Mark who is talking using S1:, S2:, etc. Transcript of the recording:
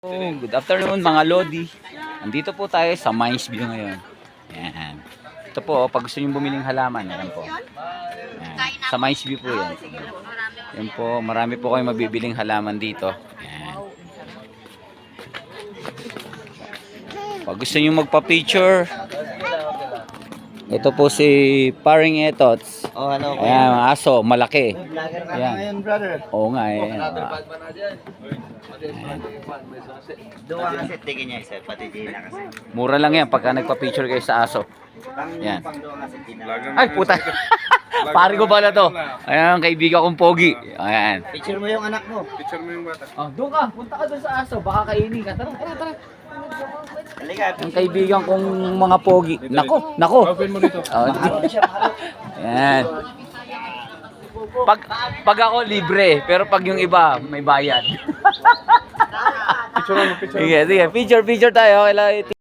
S1: Oh, good afternoon mga Lodi. Nandito po tayo sa Mines View ngayon. Yan. Ito po, pag gusto nyo bumiling halaman, yan po. Yan. Sa Mines View po yan. Yan po, marami po kayo mabibiling halaman dito. Yan. Pag gusto nyo magpa-picture, ito po si Paring Etots.
S2: Oh, ano ko?
S1: Ayan, mga aso, malaki.
S2: Vlogger ka
S1: Ayan.
S2: na ngayon, brother.
S1: Oo nga eh.
S2: Doon kasi tingin niya isa, pati Gina kasi.
S1: Mura lang yan pagka nagpa-picture kayo sa aso.
S2: Pang,
S1: Yan.
S2: pang doon kasi Gina.
S1: Ay, puta. Pare ko pala to. Ayan, kaibigan kong pogi. Ayan.
S2: Picture mo yung anak mo.
S3: Picture mo yung bata.
S1: Oh, doon ka. Punta ka doon sa aso. Baka kainin ka. Tara, tara, tara. Ang kaibigan kong mga pogi. Nako, nako.
S3: Open mo dito.
S1: Oh. Ayan. Pag, pag ako libre, pero pag yung iba, may bayad.
S3: Picture mo, picture mo.
S1: Sige, sige. Picture, picture tayo. Kailangan